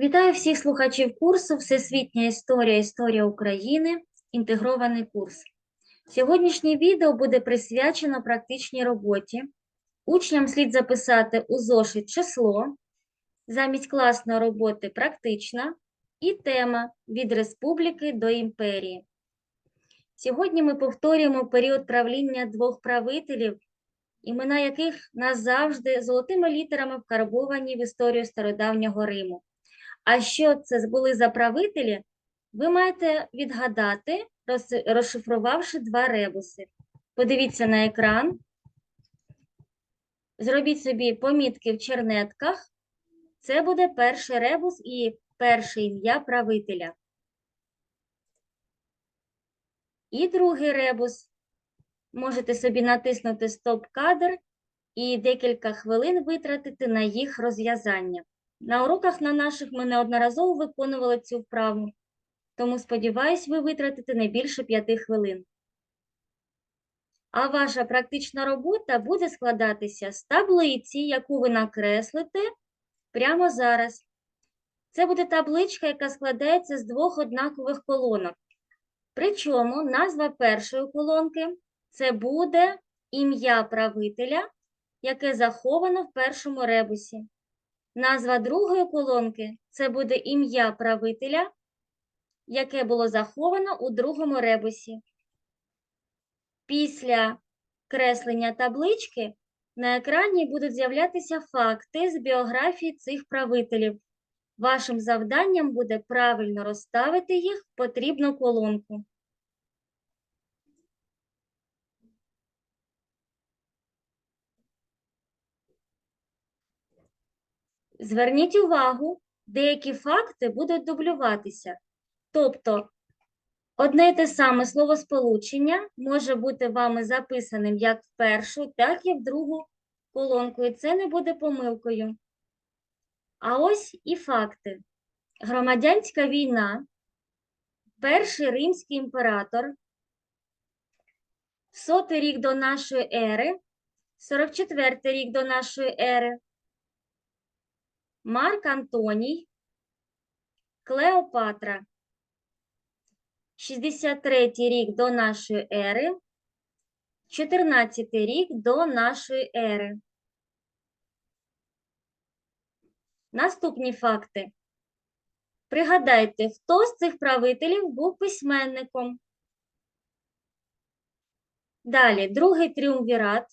Вітаю всіх слухачів курсу Всесвітня історія Історія України. Інтегрований курс. Сьогоднішнє відео буде присвячено практичній роботі. Учням слід записати у зошит число, замість класної роботи практична і тема від республіки до імперії. Сьогодні ми повторюємо період правління двох правителів, імена яких назавжди золотими літерами вкарбовані в історію стародавнього Риму. А що це були за правителі, ви маєте відгадати, розшифрувавши два ребуси. Подивіться на екран. Зробіть собі помітки в чернетках. Це буде перший ребус і перше ім'я правителя. І другий ребус. Можете собі натиснути стоп-кадр і декілька хвилин витратити на їх розв'язання. На уроках на наших ми неодноразово виконували цю вправу, тому сподіваюсь, ви витратите не більше п'яти хвилин. А ваша практична робота буде складатися з таблиці, яку ви накреслите прямо зараз. Це буде табличка, яка складається з двох однакових колонок. Причому назва першої колонки це буде ім'я правителя, яке заховано в першому ребусі. Назва другої колонки це буде ім'я правителя, яке було заховано у другому ребусі. Після креслення таблички на екрані будуть з'являтися факти з біографії цих правителів. Вашим завданням буде правильно розставити їх в потрібну колонку. Зверніть увагу, деякі факти будуть дублюватися. Тобто, одне й те саме словосполучення може бути вами записаним як в першу, так і в другу колонку, і це не буде помилкою. А ось і факти. Громадянська війна, перший римський імператор, сотий рік до нашої ери, 44 рік до нашої ери, Марк Антоній, Клеопатра, 63 рік до нашої ери, 14 рік до нашої ери. Наступні факти. Пригадайте, хто з цих правителів був письменником. Далі, другий тріумвірат,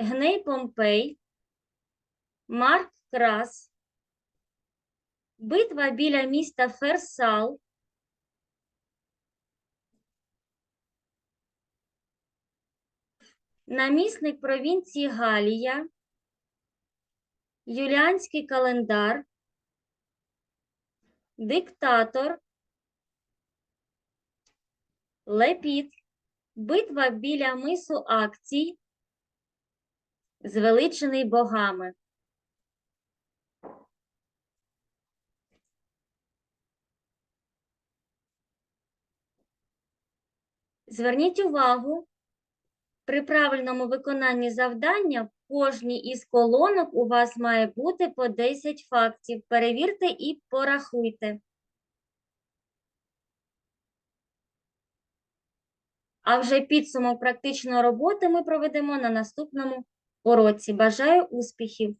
Гней Помпей, Марк Крас, битва біля міста Ферсал, намісник провінції Галія, Юліанський календар, диктатор, Лепіт, битва біля мису Акцій, звеличений богами. Зверніть увагу, при правильному виконанні завдання кожній із колонок у вас має бути по 10 фактів. Перевірте і порахуйте. А вже підсумок практичної роботи ми проведемо на наступному уроці. Бажаю успіхів!